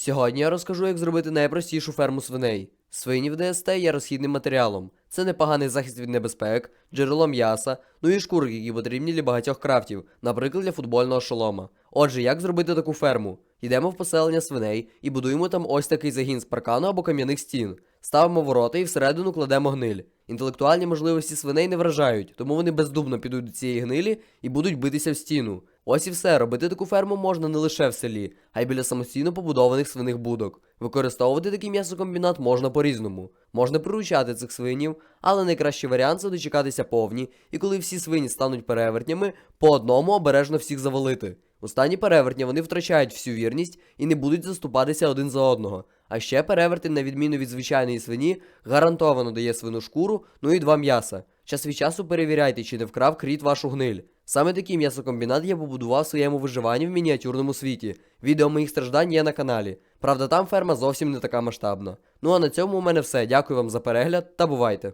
Сьогодні я розкажу, як зробити найпростішу ферму свиней. Свині в ДСТ є розхідним матеріалом. Це непоганий захист від небезпек, джерело м'яса, ну і шкурки, які потрібні для багатьох крафтів, наприклад, для футбольного шолома. Отже, як зробити таку ферму? Йдемо в поселення свиней і будуємо там ось такий загін з паркану або кам'яних стін. Ставимо ворота і всередину кладемо гниль. Інтелектуальні можливості свиней не вражають, тому вони бездумно підуть до цієї гнилі і будуть битися в стіну. Ось і все. Робити таку ферму можна не лише в селі, а й біля самостійно побудованих свиних будок. Використовувати такий м'ясокомбінат можна по-різному. Можна приручати цих свинів, але найкращий варіант це дочекатися повні, і коли всі свині стануть перевертнями, по одному обережно всіх завалити. У стані перевертня вони втрачають всю вірність і не будуть заступатися один за одного. А ще перевертень, на відміну від звичайної свині, гарантовано дає свину шкуру, ну і два м'яса. Час від часу перевіряйте, чи не вкрав кріт вашу гниль. Саме такий м'ясокомбінат я побудував своєму виживанні в мініатюрному світі. Відео моїх страждань є на каналі. Правда, там ферма зовсім не така масштабна. Ну а на цьому у мене все. Дякую вам за перегляд та бувайте!